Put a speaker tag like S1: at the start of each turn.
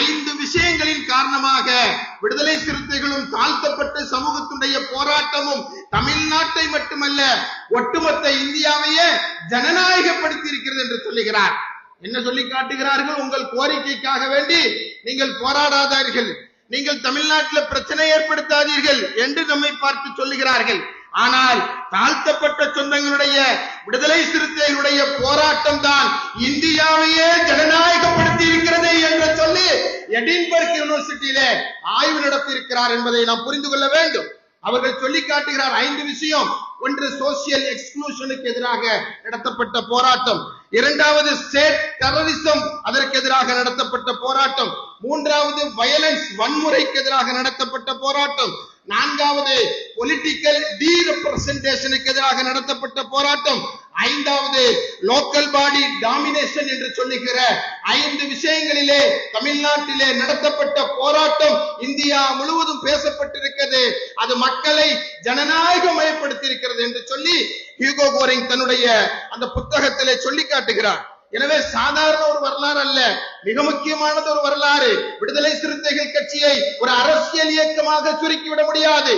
S1: ஐந்து விஷயங்களின் காரணமாக விடுதலை சிறுத்தைகளும் தாழ்த்தப்பட்ட சமூகத்துடைய போராட்டமும் தமிழ்நாட்டை மட்டுமல்ல ஒட்டுமொத்த இந்தியாவையே ஜனநாயகப்படுத்தி இருக்கிறது என்று சொல்லுகிறார். என்ன சொல்லி காட்டுகிறார்கள்? உங்கள் கோரிக்கைக்காக வேண்டி நீங்கள் போராடாதார்கள். நீங்கள் தமிழ்நாட்டில் பிரச்சனை ஏற்படுத்தாதீர்கள் என்று நம்மை பார்த்து சொல்லுகிறார்கள். ஆனால் தாழ்த்தப்பட்ட சொந்தங்களுடைய விடுதலை சிறுத்தைகளுடைய போராட்டம் தான் இந்தியாவையே ஜனநாயக எடின்பர்க் யூனிவர்சிட்டியிலே ஆய்வு நடத்தி இருக்கிறார் என்பதை நாம் புரிந்து கொள்ள வேண்டும். அவர்கள் சொல்லி காட்டுகிறார் ஐந்து விஷயம். ஒன்று சோசியல் எக்ஸ்க்ளூஷனுக்கு எதிராக நடத்தப்பட்ட போராட்டம். இரண்டாவது ஸ்டேட் டெரரிசம் அதற்கு எதிராக நடத்தப்பட்ட போராட்டம். மூன்றாவது வயலன்ஸ் வன்முறைக்கு எதிராக நடத்தப்பட்ட போராட்டம். நான்காவது பொலிட்டிக்கல் டி ரெப்ரசன்டேஷனுக்கு எதிராக நடத்தப்பட்ட போராட்டம். ஐந்தாவது லோக்கல் பாடி டாமினேஷன் என்று சொல்லுகிற ஐந்து விஷயங்களிலே தமிழ்நாட்டிலே நடத்தப்பட்ட போராட்டம் இந்தியா முழுவதும் பேசப்பட்டிருக்கிறது. அது மக்களை ஜனநாயகமயப்படுத்தி இருக்கிறது என்று சொல்லி ஹியூகோ கோரிங் தன்னுடைய அந்த புத்தகத்திலே சொல்லி காட்டுகிறார். எனவே சாதாரண ஒரு வரலாறு அல்ல மிக முக்கியமானது ஒரு வரலாறு. விடுதலை சிறுத்தைகள் கட்சியை ஒரு அரசியல் இயக்கமாக சுருக்கிவிட முடியாது.